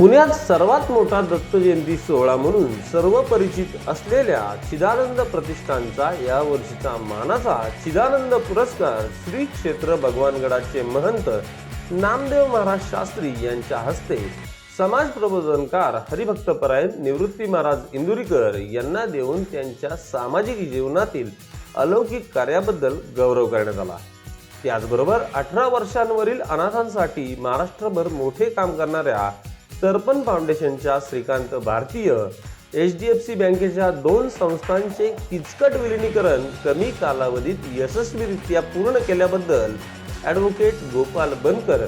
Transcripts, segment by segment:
पुण्यात सर्वात मोठा दत्त जयंती सोहळा म्हणून सर्व परिचित असलेल्या चिदानंद प्रतिष्ठानचा या वर्षीचा मानाचा चिदानंद पुरस्कार श्री क्षेत्र भगवानगडाचे महंत नामदेव महाराज शास्त्री यांच्या हस्ते समाज प्रबोधनकार हरिभक्तपरायण निवृत्ती महाराज इंदुरीकर यांना देऊन त्यांच्या सामाजिक जीवनातील अलौकिक कार्याबद्दल गौरव करण्यात आला. त्याचबरोबर अठरा वर्षांवरील अनाथांसाठी महाराष्ट्रभर मोठे काम करणाऱ्या तर्पण फाउंडेशनच्या श्रीकांत भारतीय एच डी एफ सी बँकेच्या दोन संस्थांचे किचकट विलिनीकरण कमी कालावधीत यशस्वीरित्या पूर्ण केल्याबद्दल ॲडव्होकेट गोपाल बनकर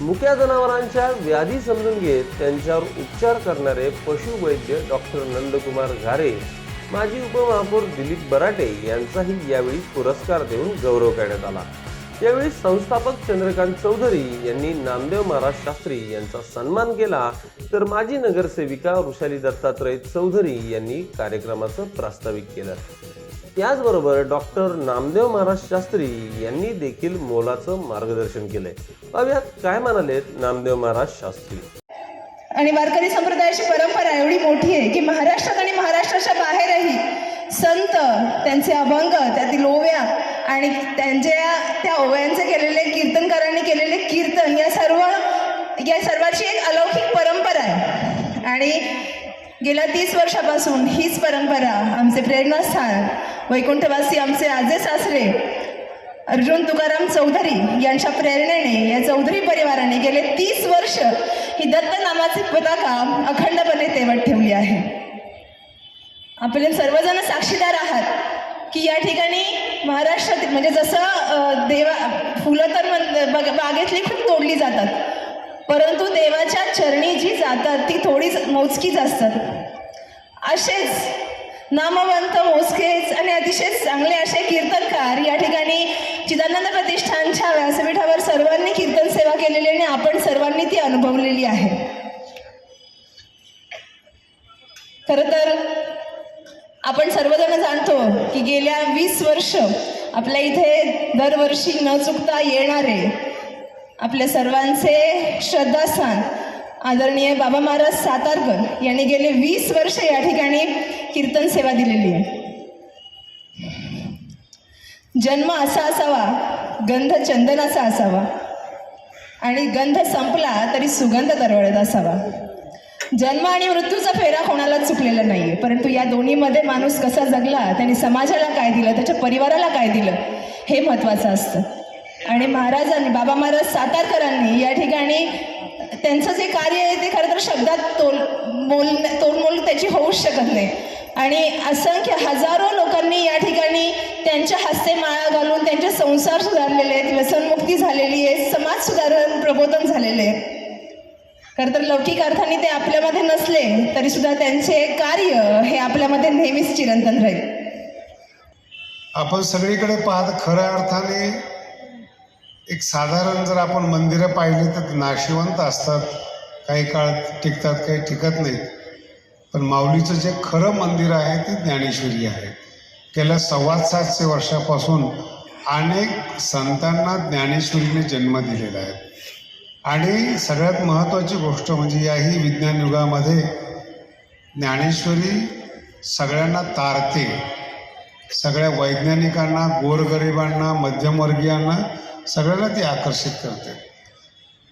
मुक्या जनावरांच्या व्याधी समजून घेत त्यांच्यावर उपचार करणारे पशुवैद्य डॉक्टर नंदकुमार घारे माजी उपमहापौर दिलीप बराटे यांचाही यावेळी पुरस्कार देऊन गौरव करण्यात आला. यावेळी संस्थापक चंद्रकांत चौधरी यांनी नामदेव महाराज शास्त्री यांचा सन्मान केला. तर माजी नगरसेविका वृषाली दत्तात्रय चौधरी यांनी कार्यक्रमाचं प्रास्ताविक केलं. त्याचबरोबर डॉक्टर नामदेव महाराज शास्त्री यांनी देखील मोलाचं मार्गदर्शन केलंय. पाहूयात काय म्हणालेत नामदेव महाराज शास्त्री. आणि वारकरी संप्रदायाची परंपरा एवढी मोठी आहे की महाराष्ट्रात आणि महाराष्ट्राच्या बाहेरही संत त्यांचे अभंग त्यातील ओव्या आणि त्यांच्या त्या ओव्यांचे केलेले कीर्तनकारांनी केलेले कीर्तन या सर्व या सर्वाची एक अलौकिक परंपरा आहे. आणि गेल्या तीस वर्षापासून हीच परंपरा आमचे प्रेरणास्थान वैकुंठवासी आमचे आजे सासरे अर्जुन तुकाराम चौधरी यांच्या प्रेरणेने या चौधरी परिवाराने गेले तीस वर्ष ही दत्त नामाची पताका अखंडपणे तेवत ठेवली आहे. आपले सर्वजण साक्षीदार आहात. की या ठिकाणी महाराष्ट्रातील म्हणजे जसं देवा फुलं तर म्हण- बग- बागेतली खूप तोडली जातात. परंतु देवाच्या चरणी जी जातात ती थोडीच मोजकीच असतात. असेच नामवंत मोजकेच आणि अतिशय चांगले असे कीर्तनकार या ठिकाणी चिदानंद प्रतिष्ठानच्या व्यासपीठावर सर्वांनी कीर्तन सेवा केलेली आणि आपण सर्वांनी ती अनुभवलेली आहे. खरं तर आपण सर्वजण जाणतो की गेल्या वीस वर्ष आपल्या इथे दरवर्षी न चुकता येणारे आपल्या सर्वांचे श्रद्धास्थान आदरणीय बाबा महाराज सातारकर यांनी गेले वीस वर्ष या ठिकाणी कीर्तन सेवा दिलेली आहे. जन्म असा असावा गंध चंदनाचा असावा आणि गंध संपला तरी सुगंध दरवळत असावा. जन्म आणि मृत्यूचा फेरा कोणालाच चुकलेला नाहीये. परंतु या दोन्हीमध्ये माणूस कसा जगला त्याने समाजाला काय दिलं त्याच्या परिवाराला काय दिलं हे महत्त्वाचं असतं. आणि महाराजांनी बाबा महाराज सातारकरांनी या ठिकाणी त्यांचं जे कार्य आहे ते खरं तर शब्दात तोल बोल तोलमोल त्याची होऊच शकत नाही. आणि असंख्य हजारो लोकांनी या ठिकाणी त्यांच्या हस्ते माळा घालून त्यांचे संसार सुधारलेले आहेत व्यसनमुक्ती झालेली आहे समाज सुधारण प्रबोधन झालेले आहे. खरं तर लौकिक अर्थाने ते आपल्यामध्ये नसले तरी सुद्धा त्यांचे कार्य हे आपल्यामध्ये नेहमीच चिरंतन राहील. आपण सगळीकडे पाहत खऱ्या अर्थाने एक साधारण जर आपण मंदिरं पाहिली तर नाशिवंत असतात. काही काळ टिकतात काही टिकत नाहीत. पण माऊलीचं जे खरं मंदिर आहे ते ज्ञानेश्वरी आहे. गेल्या सव्वा सातशे वर्षापासून अनेक संतांना ज्ञानेश्वरीने जन्म दिलेला आहे. आणि सगळ्यात महत्त्वाची गोष्ट म्हणजे याही विज्ञान युगामध्ये ज्ञानेश्वरी सगळ्यांना तारते. सगळ्या वैज्ञानिकांना गोरगरिबांना मध्यमवर्गीयांना सगळ्यांना ती आकर्षित करते.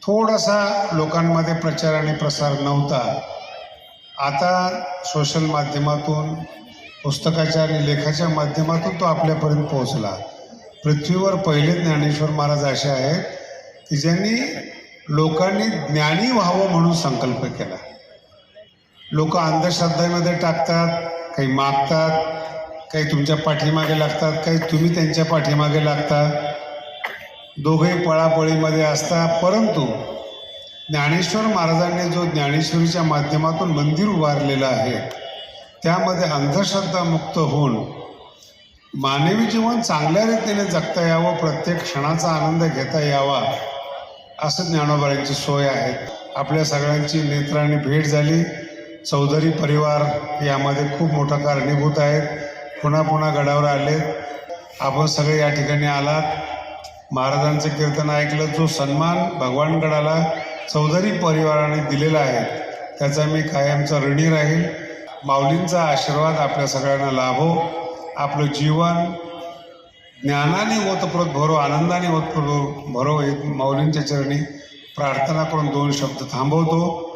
थोडासा लोकांमध्ये प्रचार आणि प्रसार नव्हता. आता सोशल माध्यमातून पुस्तकाच्या आणि लेखाच्या माध्यमातून तो आपल्यापर्यंत पोहोचला. पृथ्वीवर पहिले ज्ञानेश्वर महाराज असे आहेत की ज्यांनी लोकांनी ज्ञानी व्हावं म्हणून संकल्प केला. लोक अंधश्रद्धेमध्ये टाकतात काही मागतात काही तुमच्या पाठीमागे लागतात काही तुम्ही त्यांच्या पाठीमागे लागता दोघेही पळापळीमध्ये असतात परंतु ज्ञानेश्वर महाराजांनी जो ज्ञानेश्वरीच्या माध्यमातून मंदिर उभारलेलं आहे त्यामध्ये अंधश्रद्धा मुक्त होऊन मानवी जीवन चांगल्या रीतीने जगता यावं प्रत्येक क्षणाचा आनंद घेता यावा असं ज्ञानोबाईंची सोय आहे. आपल्या सगळ्यांची नेत्रांनी भेट झाली. चौधरी परिवार यामध्ये खूप मोठा कारणीभूत आहेत. पुन्हा पुन्हा गडावर आलेत आपण सगळे या ठिकाणी आलात. महाराजांचं कीर्तन ऐकलं. जो सन्मान भगवानगडाला चौधरी परिवाराने दिलेला आहे त्याचा मी कायमचा ऋणी राहील. माऊलींचा आशीर्वाद आपल्या सगळ्यांना लाभो. आपलं जीवन ज्ञानाने ओतप्रोत भरो आनंदाने ओतप्रोत भरो एक माऊलींच्या चरणी प्रार्थना करून दोन शब्द थांबवतो.